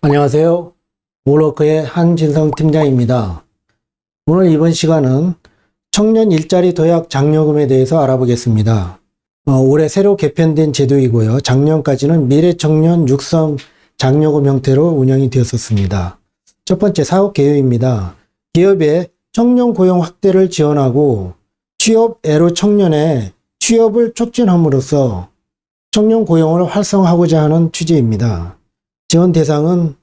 안녕하세요. 몰워크의 한진성 팀장입니다. 오늘 이번 시간은 청년 일자리 도약 장려금에 대해서 알아보겠습니다. 어, 올해 새로 개편된 제도이고요. 작년까지는 미래 청년 육성 장려금 형태로 운영이 되었었습니다. 첫 번째 사업 개요입니다. 기업의 청년 고용 확대를 지원하고 취업 애로 청년의 취업을 촉진함으로써 청년 고용을 활성화하고자 하는 취지입니다. 지원 대상은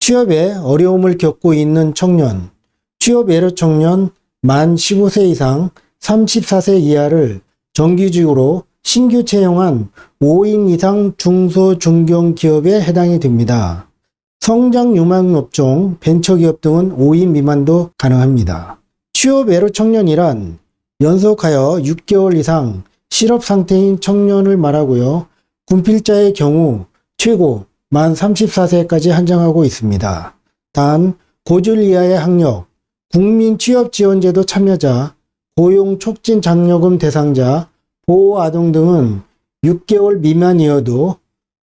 취업에 어려움을 겪고 있는 청년, 취업 예로 청년 만 15세 이상 34세 이하를 정규직으로 신규 채용한 5인 이상 중소 중견 기업에 해당이 됩니다. 성장 유망 업종, 벤처기업 등은 5인 미만도 가능합니다. 취업 예로 청년이란 연속하여 6개월 이상 실업 상태인 청년을 말하고요. 군필자의 경우 최고 만 34세까지 한정하고 있습니다. 단 고졸 이하의 학력, 국민 취업 지원제도 참여자, 고용 촉진 장려금 대상자, 보호 아동 등은 6개월 미만이어도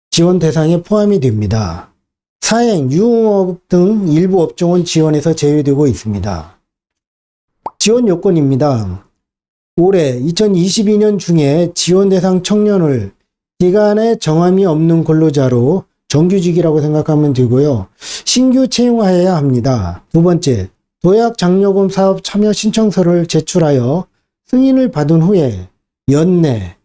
지원 대상에 포함이 됩니다. 사행, 유흥업 등 일부 업종은 지원에서 제외되고 있습니다. 지원 요건입니다. 올해 2022년 중에 지원 대상 청년을 기간에 정함이 없는 근로자로 정규직이라고 생각하면 되고요. 신규 채용하여야 합니다. 두 번째, 도약 장려금 사업 참여 신청서를 제출하여 승인을 받은 후에 연내,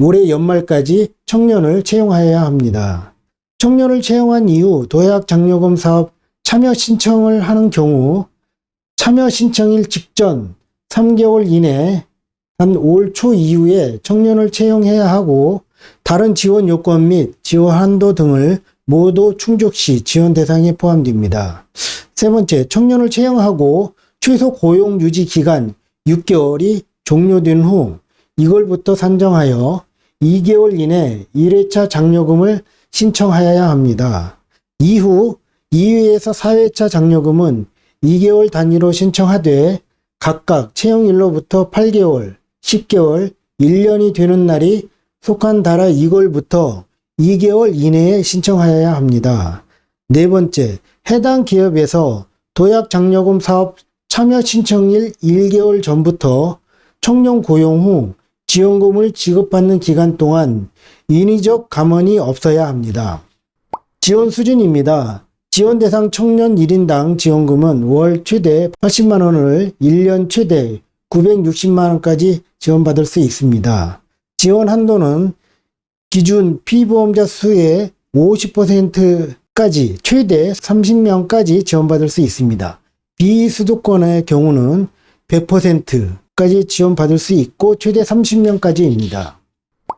올해 연말까지 청년을 채용하여야 합니다. 청년을 채용한 이후 도약 장려금 사업 참여 신청을 하는 경우 참여 신청일 직전 3개월 이내 한올초 이후에 청년을 채용해야 하고 다른 지원 요건 및 지원 한도 등을 모두 충족 시 지원 대상에 포함됩니다. 세 번째, 청년을 채용하고 최소 고용 유지 기간 6개월이 종료된 후 이걸부터 산정하여 2개월 이내 1회차 장려금을 신청하여야 합니다. 이후 2회에서 4회차 장려금은 2개월 단위로 신청하되 각각 채용일로부터 8개월, 10개월, 1년이 되는 날이 속한 달아 이걸부터 2개월 이내에 신청하여야 합니다. 네 번째, 해당 기업에서 도약 장려금 사업 참여 신청일 1개월 전부터 청년 고용 후 지원금을 지급받는 기간 동안 인위적 감원이 없어야 합니다. 지원 수준입니다. 지원 대상 청년 1인당 지원금은 월 최대 80만 원을 1년 최대 960만 원까지 지원받을 수 있습니다. 지원 한도는 기준 피보험자 수의 50%까지 최대 30명까지 지원받을 수 있습니다. 비수도권의 경우는 100%까지 지원받을 수 있고 최대 30명까지입니다.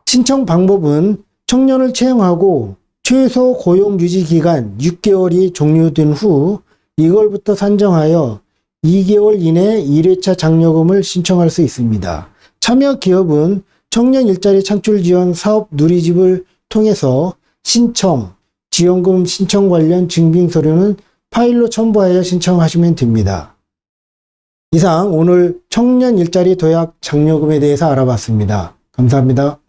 신청 방법은 청년을 채용하고 최소 고용 유지 기간 6개월이 종료된 후 이걸부터 산정하여 2개월 이내 1회차 장려금을 신청할 수 있습니다. 참여 기업은 청년 일자리 창출 지원 사업 누리집을 통해서 신청, 지원금 신청 관련 증빙 서류는 파일로 첨부하여 신청하시면 됩니다. 이상 오늘 청년 일자리 도약 장려금에 대해서 알아봤습니다. 감사합니다.